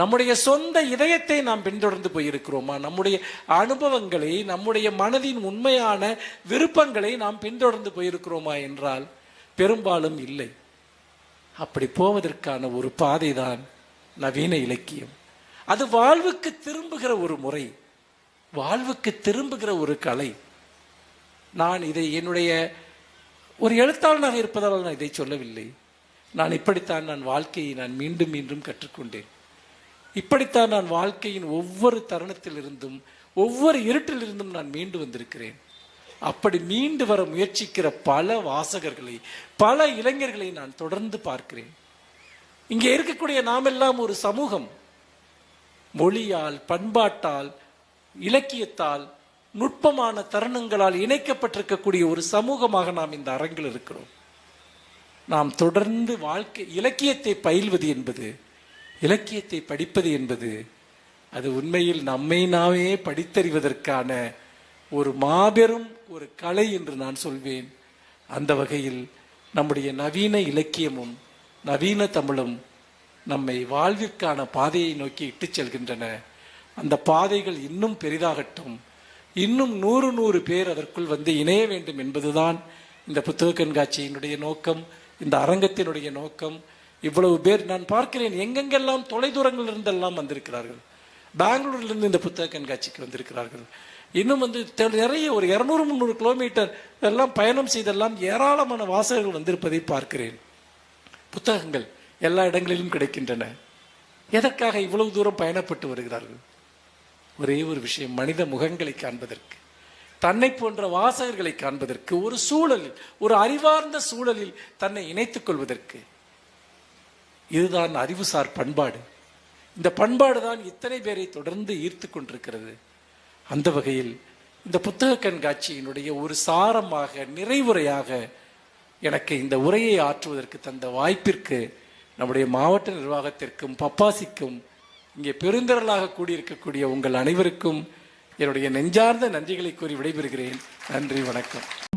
நம்முடைய சொந்த இதயத்தை நாம் பின்தொடர்ந்து போயிருக்கிறோமா? நம்முடைய அனுபவங்களை நம்முடைய மனதின் உண்மையான விருப்பங்களை நாம் பின்தொடர்ந்து போயிருக்கிறோமா என்றால் பெரும்பாலும் இல்லை. அப்படி போவதற்கான ஒரு பாதை தான் நவீன இலக்கியம். அது வாழ்வுக்கு திரும்புகிற ஒரு முறை வாழ்வுக்கு திரும்புகிற ஒரு கலை. நான் இதை என்னுடைய ஒரு எழுத்தாளனாக இருப்பதால் நான் இதை சொல்லவில்லை. நான் இப்படித்தான் நான் வாழ்க்கையை நான் மீண்டும் மீண்டும் கற்றுக்கொண்டேன். இப்படித்தான் நான் வாழ்க்கையின் ஒவ்வொரு தருணத்திலிருந்தும் ஒவ்வொரு இருட்டிலிருந்தும் நான் மீண்டு வந்திருக்கிறேன். அப்படி மீண்டு வர முயற்சிக்கிற பல வாசகர்களை பல இளைஞர்களை நான் தொடர்ந்து பார்க்கிறேன். இங்கே இருக்கக்கூடிய நாமெல்லாம் ஒரு சமூகம். மொழியால் பண்பாட்டால் இலக்கியத்தால் நுட்பமான தருணங்களால் இணைக்கப்பட்டிருக்கக்கூடிய ஒரு சமூகமாக நாம் இந்த அரங்கில் இருக்கிறோம். நாம் தொடர்ந்து வாழ்க்கை இலக்கியத்தை பயில்வது என்பது இலக்கியத்தை படிப்பது என்பது அது உண்மையில் நம்மை நாமே படித்தறிவதற்கான ஒரு மாபெரும் ஒரு கலை என்று நான் சொல்வேன். அந்த வகையில் நம்முடைய நவீன இலக்கியமும் நவீன தமிழும் நம்மை வாழ்விற்கான பாதையை நோக்கி இட்டுச் செல்கின்றன. அந்த பாதைகள் இன்னும் பெரிதாகட்டும் இன்னும் நூறு நூறு பேர் அதற்குள் வந்து இணைய வேண்டும் என்பதுதான் இந்த புத்தக கண்காட்சியினுடைய நோக்கம் இந்த அரங்கத்தினுடைய நோக்கம் இவ்வளவு பேர் நான் பார்க்கிறேன். எங்கெங்கெல்லாம் தொலைதூரங்கள் இருந்தெல்லாம் வந்திருக்கிறார்கள். பெங்களூர்லேருந்து இந்த புத்தக கண்காட்சிக்கு வந்திருக்கிறார்கள். இன்னும் வந்து தெ- நிறைய ஒரு இரநூறு முந்நூறு கிலோமீட்டர் எல்லாம் பயணம் செய்தெல்லாம் ஏராளமான வாசகர்கள் வந்திருப்பதை பார்க்கிறேன். புத்தகங்கள் எல்லா இடங்களிலும் கிடைக்கின்றன. எதற்காக இவ்வளவு தூரம் பயணப்பட்டு வருகிறார்கள்? ஒரே ஒரு விஷயம் மனித முகங்களை காண்பதற்கு. தன்னை போன்ற வாசகர்களை காண்பதற்கு. ஒரு சூழலில் ஒரு அறிவார்ந்த சூழலில் தன்னை இணைத்துக் கொள்வதற்கு. இதுதான் அறிவுசார் பண்பாடு. இந்த பண்பாடு தான் இத்தனை பேரை தொடர்ந்து ஈர்த்து கொண்டிருக்கிறது. அந்த வகையில் இந்த புத்தக கண்காட்சியினுடைய ஒரு சாரமாக நிறைவுரையாக எனக்கு இந்த உரையை ஆற்றுவதற்கு தந்த வாய்ப்பிற்கு நம்முடைய மாவட்ட நிர்வாகத்திற்கும் பப்பாசிக்கும் இங்கே பெருந்திரளாக கூடியிருக்கக்கூடிய உங்கள் அனைவருக்கும் என்னுடைய நெஞ்சார்ந்த நன்றிகளை கூறி விடைபெறுகிறேன். நன்றி வணக்கம்.